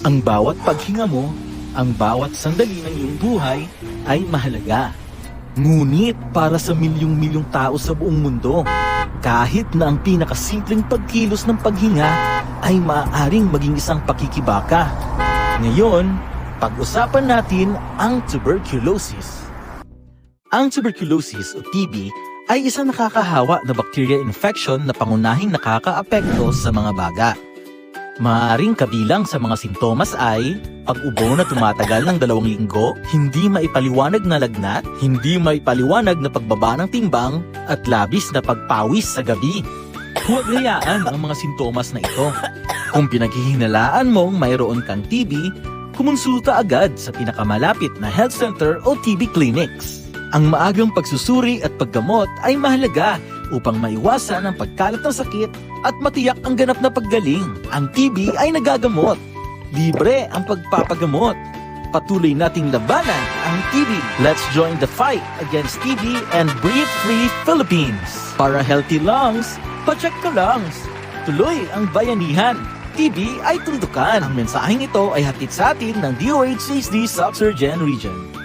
Ang bawat paghinga mo, ang bawat sandali ng iyong buhay ay mahalaga. Ngunit para sa milyong-milyong tao sa buong mundo, kahit na ang pinakasimpleng pagkilos ng paghinga ay maaaring maging isang pakikibaka. Ngayon, pag-usapan natin ang tuberculosis. Ang tuberculosis o TB ay isang nakakahawa na bacterial infection na pangunahing nakakaapekto sa mga baga. Maaring kabilang sa mga sintomas ay pag-ubo na tumatagal ng dalawang linggo, hindi maipaliwanag na lagnat, hindi maipaliwanag na pagbaba ng timbang, at labis na pagpawis sa gabi. Huwag hayaan ang mga sintomas na ito. Kung pinaghihinalaan mong mayroon kang TB, kumonsulta agad sa pinakamalapit na health center o TB clinics. Ang maagang pagsusuri at paggamot ay mahalaga upang maiwasan ang pagkalat ng sakit at matiyak ang ganap na paggaling. Ang TB ay nagagamot. Libre ang pagpapagamot. Patuloy nating labanan ang TB. Let's join the fight against TB and Breathe Free Philippines. Para healthy lungs, pacheck ka lungs. Tuloy ang bayanihan. TB ay tundukan. Ang mensaheng ito ay hatid sa atin ng DOH CSD South Surgeon Region.